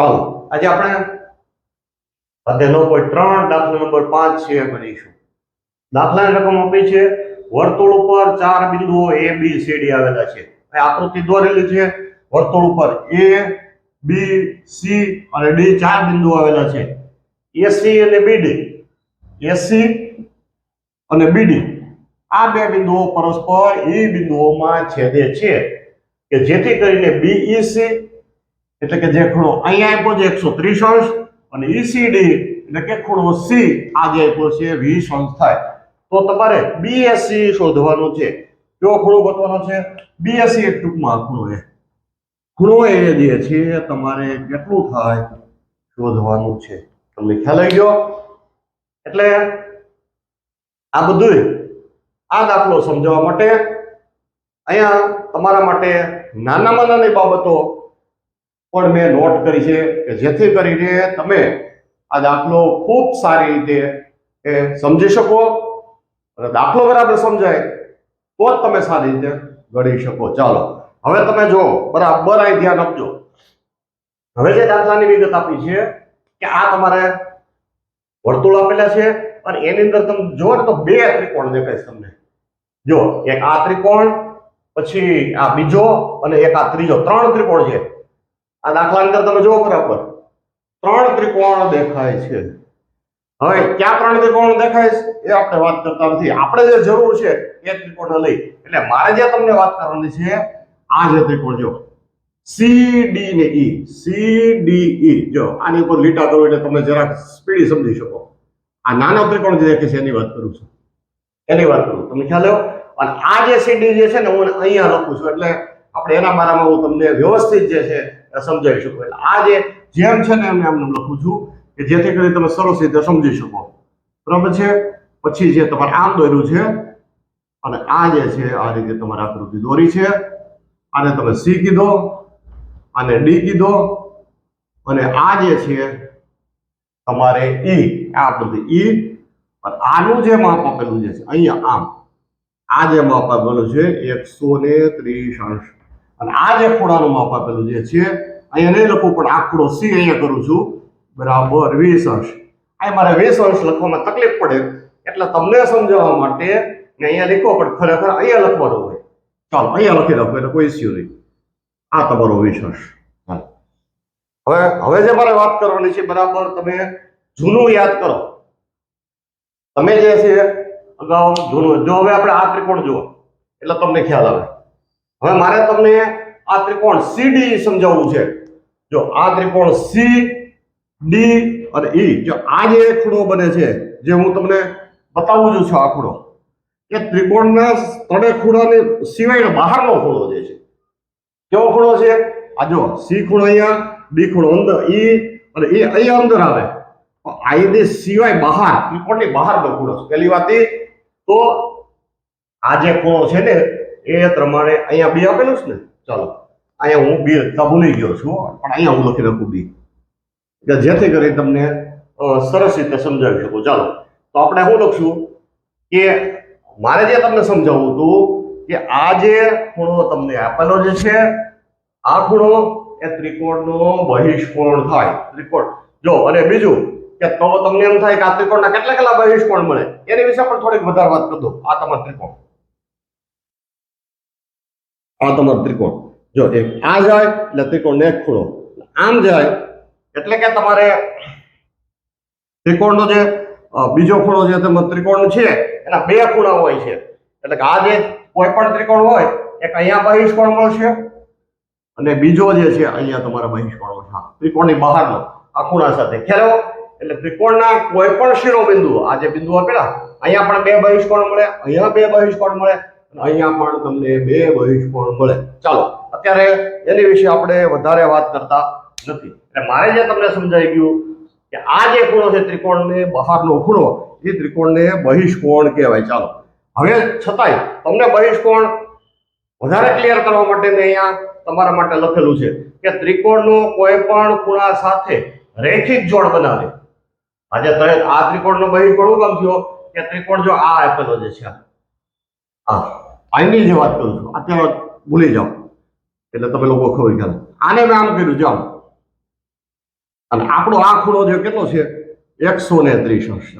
ચાલો. આજે આપણે અધ્યાય નવ ત્રણ, દાખલો નંબર પાંચ છે એ ગણીશું દાખલાની રકમ આપી છે. વર્તુળ ઉપર ચાર બિંદુઓ એ, બી, સી, ડી આવેલા છે. આકૃતિ દોરેલી છે. વર્તુળ ઉપર એ, બી, સી અને ડી ચાર બિંદુઓ આવેલા છે. એસી અને બીડી એસી અને બીડી આ બે બિંદુઓ પરસ્પર એ બિંદુઓમાં છેદે છે. કે જેથી કરીને બીઈસી એટલે કે જે ખૂણો અહીંયા આપ્યો છે એકસો ત્રીસ અંશ અને ઈસીડી એટલે કે ખૂણો સી આ જે આપ્યો છે વીસ અંશ થાય. તો તમારે બીએસસી શોધવાનું છે. કયો ખૂણો ગોતવાનો છે? બીએસસી એક ટૂંકમાં ખૂણો એ ખૂણો એ જે છે તમારે કેટલું થાય શોધવાનું છે. તમને ખ્યાલ આવી ગયો? એટલે આ બધું આ દાખલો સમજાવવા માટે અહીંયા તમારા માટે નાનામાં નાની બાબતો પણ મેં નોટ કરી છે કે જેથી કરીને તમે આ દાખલો ખૂબ સારી રીતે, એ સમજી શકો. અને દાખલો બરાબર સમજાય, તો જ તમે સારી રીતે ગણી શકો. ચાલો, હવે તમે જો બરાબર અહીં ધ્યાન આપજો. હવે જે દાખલાની વિગત આપી છે, કે આ તમારે વર્તુળ આપેલા છે, અને એની અંદર તમે જુઓ તો બે ત્રિકોણ દેખાય તમને. જો એક આ ત્રિકોણ, પછી આ બીજો, અને એક આ ત્રીજો. ત્રણ ત્રિકોણ છે. આ દાખલા અંદર તમે જુઓ બરાબર. ત્રણ ત્રિકોણ દેખાય છે. હવે ક્યાં ત્રણ ત્રિકોણ દેખાય છે? એ આપણે વાત કરતા નથી. આપણે જે જરૂર છે એ ત્રિકોણ લઈ. એટલે મારે જે તમને વાત કરવાની છે, આ જે ત્રિકોણ જો સી ડી ને ઈ સી ડી ઈ જો, આની ઉપર લીટા કરો એટલે તમે જરાક સ્પીડી સમજી શકો. આ નાનો ત્રિકોણ જે દેખે છે, એની વાત કરું છું. એની વાત કરું. તમને ખ્યાલ આવ્યો? અને આ જે સીડી જે છે ને, હું અહીંયા લખું છું. એટલે આપણે એના બારામાં હું તમને વ્યવસ્થિત જે છે સમજાવી શકો. એટલે આ જે જેમ છે ને એમ એમ લખું છું કે જેથી કરી તમે સરસ રીતે સમજી શકો. બરાબર છે? પછી જે તમારે આમ દોર્યું છે, અને આ જે છે, આ રીતે તમારે આકૃતિ દોરી છે, આને તમે સી કીધો આને ડી કીધો, અને આ જે છે, તમારે ઈ, આ બધી ઈ અને આનું જે માપ આપેલું છે, અહીંયા આમ, આ જે માપ આપેલું છે, એકસો ને ત્રીસ અંશ. અને આ જે ખૂણાનું માપ આપેલું જે છે, અહીંયા નહીં લખું, પણ આ ખૂણો સી અહીંયા કરું છું. બરાબર, વીસ અંશ. અહીં મારે વીસ અંશ લખવામાં તકલીફ પડે, એટલે તમને સમજાવવા માટે મેં અહીંયા લખો પણ ખરેખર અહીંયા લખવાનું હોય. ચાલો, અહીંયા લખી રાખો એટલે કોઈ ઇસ્યુ નહીં. આ તમારો વીસ અંશ. હવે હવે જે મારે વાત કરવાની છે, બરાબર, તમે જૂનું યાદ કરો. તમે જે છે, અગાઉ જૂનું, જો હવે આપણે આ ત્રિકોણ જુઓ, એટલે તમને ખ્યાલ આવે. હવે મારે તમને આ ત્રિકોણ સીડી સમજાવવું છે. જો આ ત્રિકોણ સી ડી અને ઈ જો આ જે ખૂણો બને છે, જે હું તમને બતાવું છું આ ખૂણો, એ ત્રિકોણના ત્રણેય ખૂણાની સિવાય બહારનો ખૂણો જે છે. કેવો ખૂણો છે? આ જો સી ખૂણો અહીંયા ડી ખૂણો અંદર ઈ અને એ અહીંયા અંદર આવે. આઈડી સિવાય બહાર, ત્રિકોણની બહારનો ખૂણો છે. પહેલી વાત તો આ જે ખૂણો છે ને એ પ્રમાણે અહીંયા બી આપેલું છે ને? ચાલો. અહીંયા હું બી લખતા ભૂલી ગયો છું પણ અહીંયા હું લખી નાખું બી. કે જેથી કરી તમને સરસ રીતે સમજાવી શકું. ચાલો. તો આપણે શું લખશું? કે મારે જે તમને સમજાવવું હતું, કે આ જે ખૂણો તમને આપેલો જે છે, આ ખૂણો એ ત્રિકોણનો બહિષ્કોણ થાય. ત્રિકોણ. જો, અને બીજું, કે તો તમને એમ થાય કે આ ત્રિકોણના કેટલા કેટલા બહિષ્કોણ મળે? એની વિશે પણ થોડીક વધારે વાત કરી આ તમારો ત્રિકોણ. આ તમારો ત્રિકોણ. જો એક આ જાય એટલે ત્રિકોણને એક ખૂણો આમ જાય એટલે કે તમારે ત્રિકોણનો જે બીજો ખૂણો જે તમે ત્રિકોણ છે, એના બે ખૂણા હોય છે. એટલે કે આ જે કોઈ પણ ત્રિકોણ હોય, એક અહીંયા બહિષ્કોણ મળશે અને બીજો જે છે અહીંયા તમારા બહિષ્કોણ હા, ત્રિકોણની બહારનો આ ખૂણા સાથે. ખ્યાલ એટલે ત્રિકોણના કોઈ પણ શિરોબિંદુ આ જે બિંદુ આપેલા, અહીંયા પણ બે બહિષ્કોણ મળે, અહીંયા બે બહિષ્કોણ મળે અહીંયા પણ તમને બે બહિષ્કોણ મળે. ચાલો, અત્યારે એની વિશે આપણે વધારે વાત કરતા નથી. એટલે મારે જે તમને સમજાઈ ગયું કે આ જે ખૂણો છે ત્રિકોણને બહારનો ખૂણો, એ ત્રિકોણને બહિષ્કોણ કહેવાય. ચાલો, હવે છતાંય તમને બહિષ્કોણ વધારે ક્લિયર કરવા માટે મેં અહીંયા તમારા માટે લખેલું છે કે ત્રિકોણનો કોઈ પણ ખૂણા સાથે રેખિક જોડ બનાવે. આજે તમે આ ત્રિકોણનો બહિષ્કોણ શું કામ થયો? કે ત્રિકોણ જો આ આપેલો જે છે, આ. આની જે વાત કરું છું અત્યારે ભૂલી જાઓ. એટલે તમે લોકો ખબર ખ્યાલ આને મેં આમ કર્યું, જાઓ. અને આપણો આ ખૂણો જે કેટલો છે? એકસો ને ત્રીસ અંશ.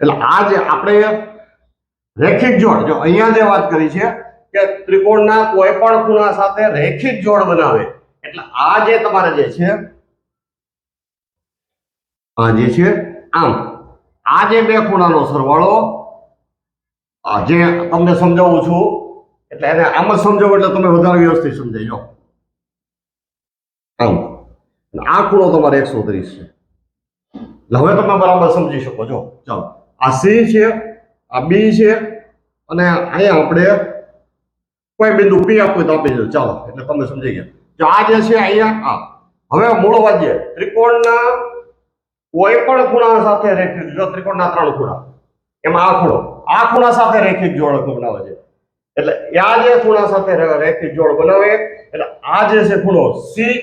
એટલે આ જે આપણે રેખિત જોડ, જો અહીંયા જે વાત કરી છે કે ત્રિકોણના કોઈ પણ ખૂણા સાથે રેખિત જોડ બનાવે. એટલે આ જે તમારે જે છે, આ જે છે, આમ. આ જે બે ખૂણાનો સરવાળો જે તમને સમજાવું છું, એટલે એને આમ જ સમજાવો એટલે તમે વધારે વ્યવસ્થિત સમજાઈ જાઓ આમ. આ ખૂણો તમારે એકસો ત્રીસ છે. એટલે હવે તમે બરાબર સમજી શકો છો ચાલો. આ સી છે, આ બી છે, અને અહીંયા આપણે કોઈ બિંદુ પી આપવું તો આપી દો ચાલો, એટલે તમે સમજી ગયા. જો આ જે છે અહીંયા, આ. હવે મૂળ વાદ્ય ત્રિકોણના કોઈ પણ ખૂણા સાથે રેખિક જો ત્રિકોણના ત્રણ ખૂણા. એમાં આ ખૂણો. આ ખૂણા સાથે રેખિક જોડ બનાવે છે. એટલે આ જે ખૂણા સાથે રેખિત જોડ બનાવે, એટલે આ જે છે ખૂણો સી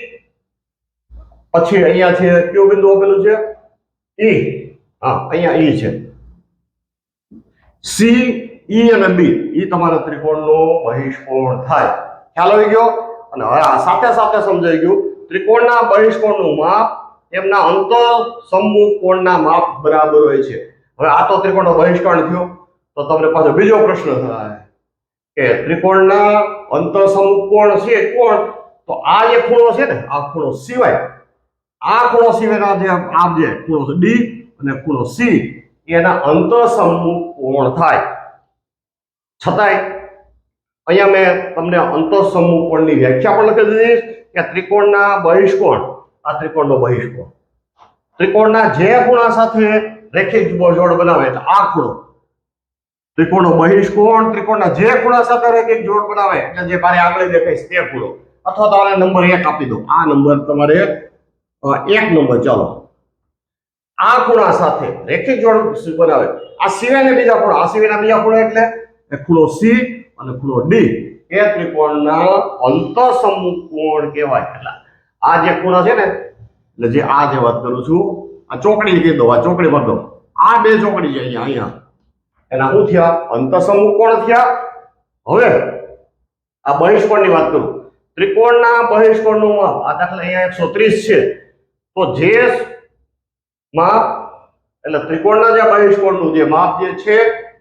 પછી અહીંયા છે કયું બિંદુ આપેલું છે? ઈ હા, અહીંયા ઈ છે. સી ઈ અને બી ઈ તમારા ત્રિકોણનો બહિષ્કોણ થાય. ખ્યાલ આવી ગયો? અને હવે આ સાથે સાથે સમજાઈ ગયું. ત્રિકોણના બહિષ્કોણનું માપ, એમના અંતર સમૂહ કોણના માપ બરાબર હોય છે. હવે આ તો ત્રિકોણનો બહિષ્કોણ થયો. તો તમને પાછો બીજો પ્રશ્ન થાય કે ત્રિકોણના અંતર સમમુખ છે કોણ? તો આ જે ખૂણો છે ને, આ ખૂણો સિવાય, આ ખૂણો સિવાયના જે આ જે ખૂણો છે ડી અને ખૂણો સી એના અંતર સમમુખ થાય. છતાંય અહીંયા મેં તમને અંતર સમમુખ વ્યાખ્યા પણ લખી દીધી કે ત્રિકોણના બહિષ્કોણ, આ ત્રિકોણનો બહિષ્કોણ. ત્રિકોણના જે ખૂણા સાથે રેખિત જોડ બનાવે એટલે આ ખૂણો. ત્રિકોણનો બહિષ્કોણ ત્રિકોણના જે ખૂણા સાથે એક જોડ બનાવે, એટલે જે મારે આગળ દેખાય તે ખૂણો. અથવા તો આને નંબર એક આપી દો આ નંબર તમારે એક નંબર, ચાલો. આ ખૂણા સાથે રેખિક જોડ બનાવે. આ સિવાયના બીજા ખૂણો. આ સિવાયના બીજા ખૂણો એટલે ખૂણો સી અને ખૂણો ડી એ ત્રિકોણના અંતસમૂહ કોણ કહેવાય? એટલે આ જે ખૂણા છે ને, એટલે જે આ જે વાત કરું છું, આ ચોકડી દો આ ચોકડી પર દો આ બે ચોકડી છે અહીંયા અહીંયા. એના શું થયા? અંતસમૂહ કોણ થયા? હવે આ બહિષ્કોણની વાત કરું. ત્રિકોણના બહિષ્કોણનું માપ. આ દાખલા અહીંયા એકસો ત્રીસ છે. તો જે માપ, એટલે ત્રિકોણના જે બહિષ્કોણનું જે માપ જે છે,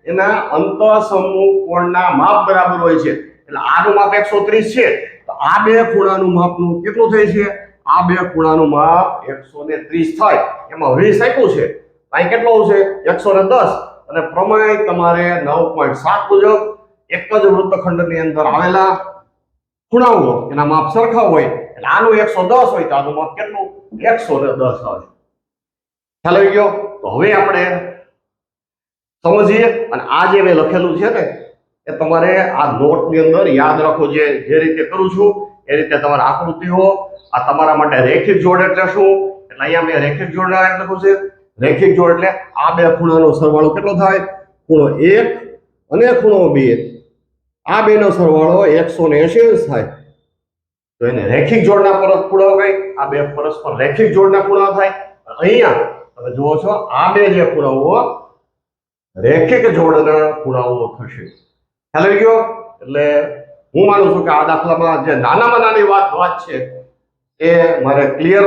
એના અંતસમૂહ કોણના માપ બરાબર હોય છે. એટલે આનું માપ એકસો ત્રીસ છે. તો આ બે ખૂણાનું માપનું કેટલું થાય છે? આ બે ખૂણાનું માપ એકસો ત્રીસ થાય. એમાં વીસ આપ્યું છે. અહીં કેટલું છે એકસો દસ. અને પ્રમાણ તમારે નવ પોઈન્ટ સાત મુજબ એક જ વૃત્તખંડની અંદર આવેલા ખૂણાઓ એના માપ સરખા હોય, એટલે આનું એકસો દસ હોય તો આનું માપ કેટલું? એકસો ને દસ આવે. ખ્યાલ આવી ગયો? તો હવે આપણે સમજીએ અને આ જે મેં લખેલું છે ને, એ તમારે આ નોટની અંદર યાદ રાખો જે જે રીતે કરું છું, એ રીતે તમારા આકૃતિઓ, આ તમારા માટે રેખિત જોડ એટલે શું? એટલે અહીંયા મેં રેખિત જોડ લખ્યું છે. રેખિક જોડ એટલે આ બે ખૂણાનો સરવાળો કેટલો થાય? ખૂણો એક અને ખૂણો બે. આ બેનો સરવાળો એકસો ને એસી થાય. તો એને રેખિક જોડના પરસ ખૂણાઓ કઈ આ બે પરસ્પર રેખિક જોડના ખૂણા થાય. અહીંયા તમે જુઓ છો, આ બે જે ખૂણાઓ, રેખિક જોડના ખૂણાઓ થશે. ખ્યાલ આવી ગયો? એટલે હું માનું છું કે આ દાખલામાં જે નાનામાં નાની વાત વાત છે, એ મારે ક્લિયર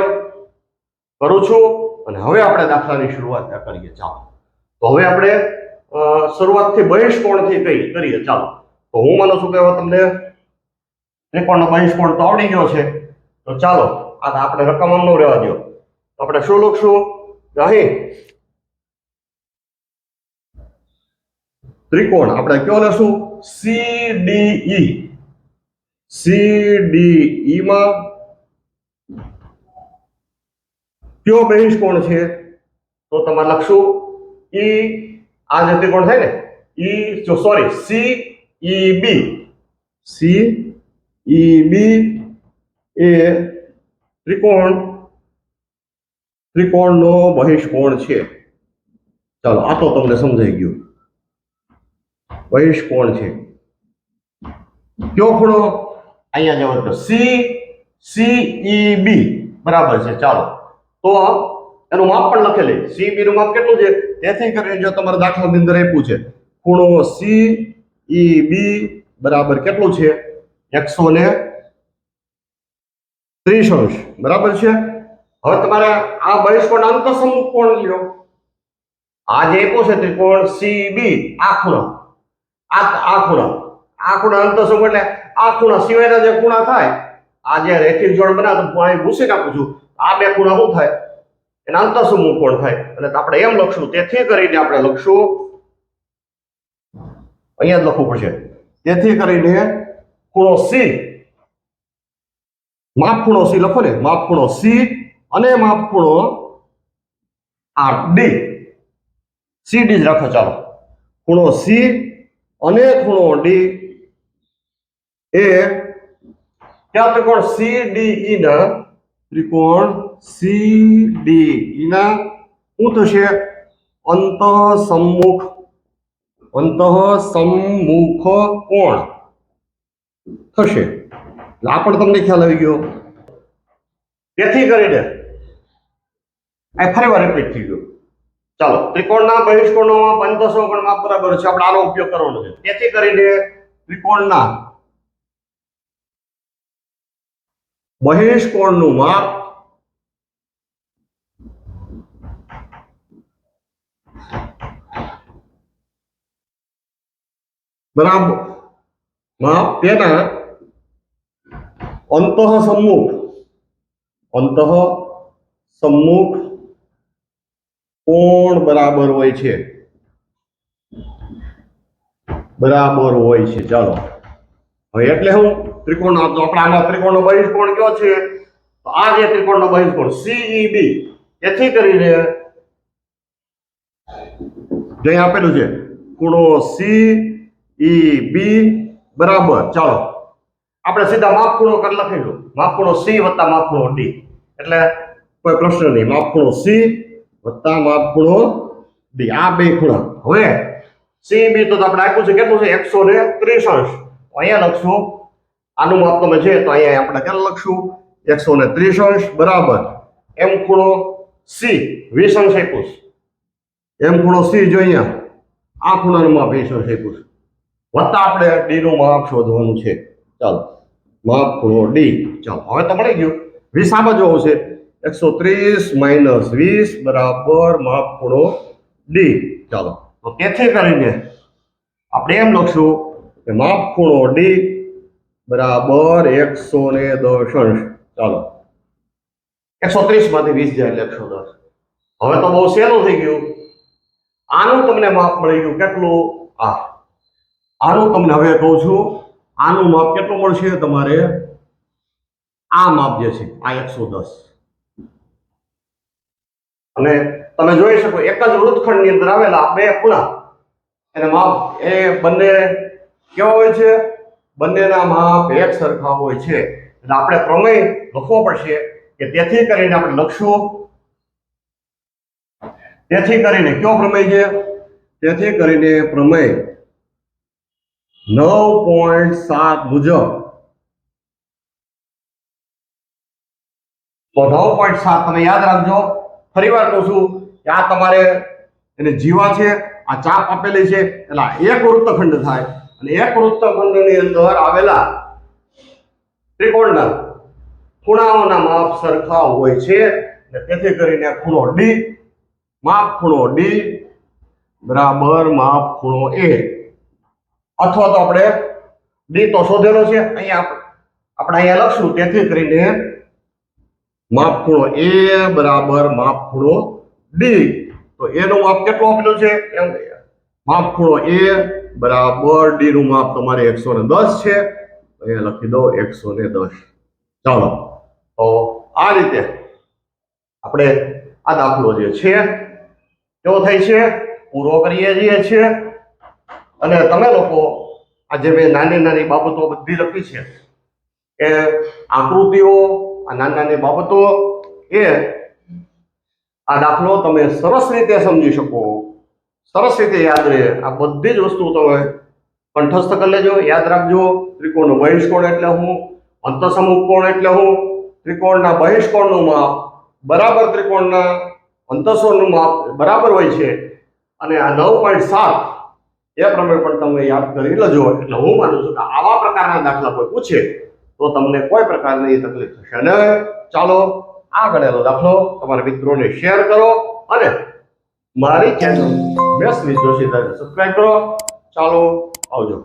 કરું છું. અને હવે આપણે દાખલાની શરૂઆત કરીએ. ચાલો. તો હવે આપણે શરૂઆતથી બહિષ્કોણથી કઈ કરીએ. ચાલો. તો હું માનું છું કે હવે તમને ત્રિકોણનો બહિષ્કોણ તો આવડી ગયો છે. તો ચાલો આ આપણે રકમ ન રહેવા દો આપણે શું લખશું? અહીં. ત્રિકોણ. આપણે કયો લેશું C D E C D E માં કયો બહિષ્કોણ છે? તો તમારે લખશું. ઈ આ જે ત્રિકોણ થાય ને? ઈ જો sorry C E B C E B A ત્રિકોણ, ત્રિકોણનો બહિષ્કોણ છે? ચાલો, આ તો તમને સમજાઈ ગયું. બહિષ્કોણ છે? કયો ખૂણો? અહીંયા જવાબ સી સી ઈ બી બરાબર છે, ચાલો. તો એનું માપ પણ લખેલી સી બી નું માપ કેટલું છે? તેથી કરીને જો તમારે દાખલાની અંદર આપ્યું છે, ખૂણો સી ઈ બી બરાબર કેટલું છે? એકસો ને ત્રીસ અંશ બરાબર છે? હવે તમારે આ બહિષ્કોણ અંતસમૂહ કોણ લ્યો? આ જે આપ્યો છે ત્રિકોણ સીબી આ ખૂણો. આ આ ખૂણો. આ ખૂણા અંતસમૂહ એટલે આ ખૂણા સિવાયના જે ખૂણા થાય, આ જે રેખિક જોડ બનાવે હું અહીં ભૂસી નાખું છું. આ બે ખૂણા શું થાય? એના અંતસમૂહ કોણ થાય? અને આપણે એમ લખશું, તેથી કરીને આપણે લખશું. અહીંયા જ લખવું પડશે. તેથી કરીને ખૂણો સી માપ ખૂણો સી લખો ને, માપ ખૂણો સી અને માપ ખૂણો આર ડી સી ડી જ રાખો, ચાલો. ખૂણો સી અને ખૂણો ડી એ ત્યાં ત્રિકોણ સી ડી ઈ ના ત્રિકોણ સી ડી ઈ શું થશે? અંત સમ્મુખ અંત સમ્મુખ કોણ? થશે. આ પણ તમને ખ્યાલ આવી ગયો. તેથી કરીને આ ફરી વાર રિપીટ થઈ ગયું. ચાલો, ત્રિકોણના બહિષ્કોણોમાં માપ બરાબર છે. આપણે આનો ઉપયોગ કરવાનો છે. તેથી કરીને ત્રિકોણના બહિષ્કોણનું માપ? બરાબર. માપ તેના અંતઃ સમ્મુખ. અંતઃ સમ્મુખ કોણ બરાબર હોય છે? બરાબર હોય છે. ચાલો. હવે એટલે હું ત્રિકોણ આપણે આમાં ત્રિકોણનો બહિષ્કોણ કયો છે? તો આ જે ત્રિકોણનો બહિષ્કોણ સીઈબી એથી કરીને જે આપેલું છે, ખૂણો સી ઈ બી બરાબર. ચાલો, આપણે સીધા માપખૂણો કરી લખી લો. માપખૂણો સી વત્તા માપખૂણો ડી એટલે કોઈ પ્રશ્ન નહીં. માપખૂણો સી વત્તા માપખૂણો ડી આ બે ખૂણા. હવે સી બી તો આપણે આપ્યું છે, કેટલું છે? એકસો ને ત્રીસ અંશ અહીંયા લખશું આનું માપ તમે છે તો અહીંયા આપણે ક્યાં લખશું? એકસો ને ત્રીસ અંશ, બરાબર. એમ ખૂણો સી વીસ અંશ એકુશ એમ ખૂણો સી જો અહીંયા, આ ખૂણાનું માપ વીસ અંશ આપ્યું વત્તા આપણે ડી નું માપ શોધવાનું છે. ચાલો, માપ ખૂણો ડી ચાલો, હવે તો મળી ગયું. વીસ આ બાજુ આવશે. એકસો ત્રીસ માઇનસ વીસ બરાબર માપ ખૂણો ડી ચાલો, તો તેથી કરીને આપણે એમ લખશું કે માપ ખૂણો ડી બરાબર એકસો ને દસ અંશ. ચાલો. એકસો ત્રીસમાંથી વીસ જાય એકસો દસ હવે તો બહુ સહેલું થઈ ગયું. આનું તમને માપ મળી ગયું કેટલું? આ આનું તમને હવે કહું છું, આનું માપ કેટલું મળશે તમારે? આ માપ જે છે, આ એકસો દસ. અને તમે જોઈ શકો, એક જ વૃત્તખંડની અંદર આવેલા બે ખૂણા. એને માપ એ બંને કેવા હોય છે? બંનેના માપ એક સરખા હોય છે. એટલે આપણે પ્રમેય લખવો પડશે કે તેથી કરીને આપણે લખશું. તેથી કરીને કયો પ્રમેય છે? તેથી કરીને પ્રમેય નવ પોઈન્ટ સાત મુજબ. તો નવ પોઈન્ટ સાત તમે યાદ રાખજો. ફરી વાર કહું છું કે આ તમારે એને જીવા છે, આ ચાપ આપેલી છે, એટલે એક વૃત્તખંડ થાય. અને એક વૃત્તખંડની અંદર આવેલા ત્રિકોણના ખૂણાઓના માપ સરખા હોય છે ને તેથી કરીને ખૂણો ડી માપ ખૂણો ડી બરાબર માપ ખૂણો એ અથવા તો આપણે ડી તો શોધેલો છે, અહીંયા આપ- આપણે અહીંયા લખશું, તેથી કરીને માપ ખૂણો એ બરાબર માપ ખૂણો ડી તો એનો માપ કેટલો આપેલો છે? એમ માપ ખૂણો એ બરાબર ડી નું માપ તમારે એકસો ને દસ છે. અહીંયા લખી દો એકસો ને દસ. ચાલો. તો આ રીતે આપણે આ દાખલો જે છે, કેવો થાય છે? પૂરો કરીએ છીએ છીએ અને તમે લોકો આજે મેં નાની નાની બાબતો બધી લખી છે, એ આકૃતિઓ, આ નાની નાની બાબતો એ આ દાખલો તમે સરસ રીતે સમજી શકો. સરસ રીતે યાદ રહે. આ બધી જ વસ્તુ તમે કંઠસ્થ કરી લેજો. યાદ રાખજો. ત્રિકોણનો બહિષ્કોણ એટલે હું? અંતસમુખ કોણ એટલે હું? ત્રિકોણના બહિષ્કોણનું માપ? બરાબર ત્રિકોણના અંતસોરનું માપ બરાબર હોય છે. અને આ નવ પોઈન્ટ સાત, એ પ્રમાણે પણ તમે યાદ કરી લેજો. એટલે હું માનું છું કે આવા પ્રકારના દાખલા કોઈ પૂછે, તો તમને કોઈ પ્રકારની તકલીફ થશે ને ચાલો આ ગણેલો દાખલો તમારા મિત્રોને શેર કરો અને મારી channel mess with Joshi subscribe કરો. ચાલો આવજો.